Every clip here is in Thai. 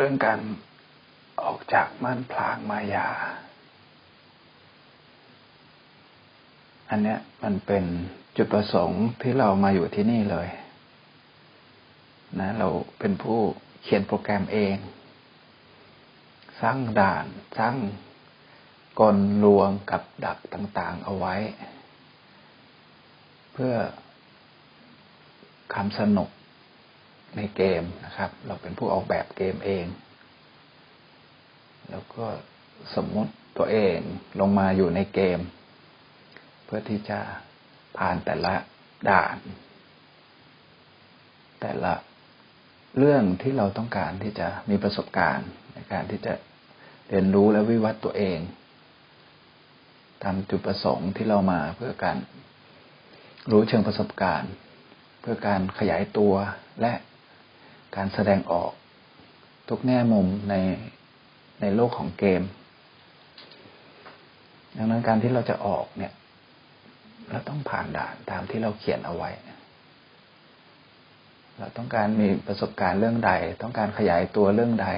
เรื่องการออกจากม่านพลางมายา อันเนี้ยมันเป็นจุดประสงค์ที่เรามาอยู่ที่นี่เลยนะเราเป็นผู้เขียนโปรแกรมเอง สร้างด่านสร้างกลลวงกับดักต่าง ๆ เอาไว้ เพื่อความสนุก ในเกมนะครับ เราเป็นผู้ออกแบบเกมเอง แล้วก็สมมุติตัวเองลงมาอยู่ในเกม เพื่อที่จะผ่านแต่ละด่าน แต่ละเรื่องที่เราต้องการที่จะมีประสบการณ์ในการที่จะเรียนรู้และวิวัฒน์ตัวเองตามจุดประสงค์ที่เรามาเพื่อการรู้เชิงประสบการณ์ เพื่อการขยายตัวและ การแสดงออกทุกแง่มุมในในโลกของเกม ดังนั้นการที่เราจะออกเนี่ย เราต้องผ่านด่านตามที่เราเขียนเอาไว้ เราต้องการมีประสบการณ์เรื่องใด ต้องการขยายตัวเรื่องใด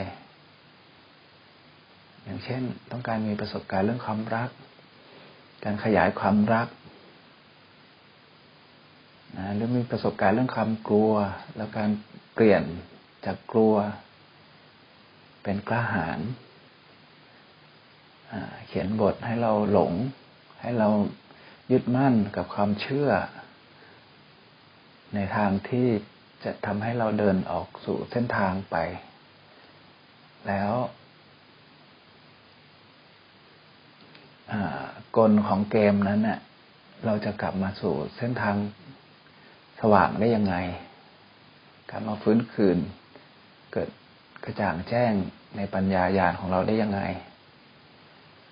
อย่างเช่น ต้องการมีประสบการณ์เรื่องความรัก การขยายความรักนะหรือมีประสบการณ์เรื่องความกลัว แล้วการ ปลี่ยนจากกลัว เป็นกล้าหาญเขียนบทให้เราหลง ให้เรายึดมั่นกับความเชื่อ ในทางที่จะทำให้เราเดินออกสู่เส้นทางไป แล้วกลของเกมนั้นเน่ะเราจะกลับมาสู่เส้นทางสว่างได้ยังไง กลับมาฟื้นคืน เกิดกระจ่างแจ้งในปัญญาญาณของเราได้ยังไง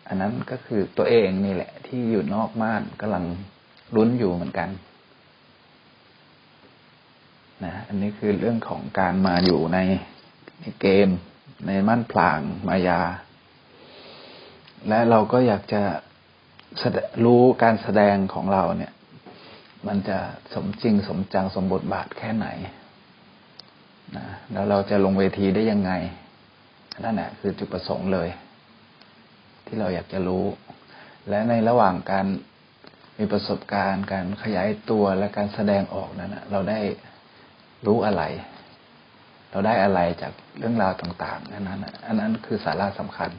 อันนั้นก็คือตัวเองนี่แหละ ที่อยู่นอกม่านกำลังลุ้นอยู่เหมือนกันนะอันนี้คือเรื่องของการมาอยู่ในในเกม ในม่านพลางมายา และเราก็อยากจะรู้การแสดงของเราเนี่ย มันจะสมจริงสมจังสมบทบาทแค่ไหน แล้วเราจะลงเวทีได้ยังไงนั่นแหละคือจุดประสงค์เลย ที่เราอยากจะรู้ และในระหว่างการมีประสบการณ์ การขยายตัวและการแสดงออกนั้นเราได้รู้อะไร เราได้อะไรจากเรื่องราวต่าง ๆ นั้นอันนั้นคือสาระสำคัญ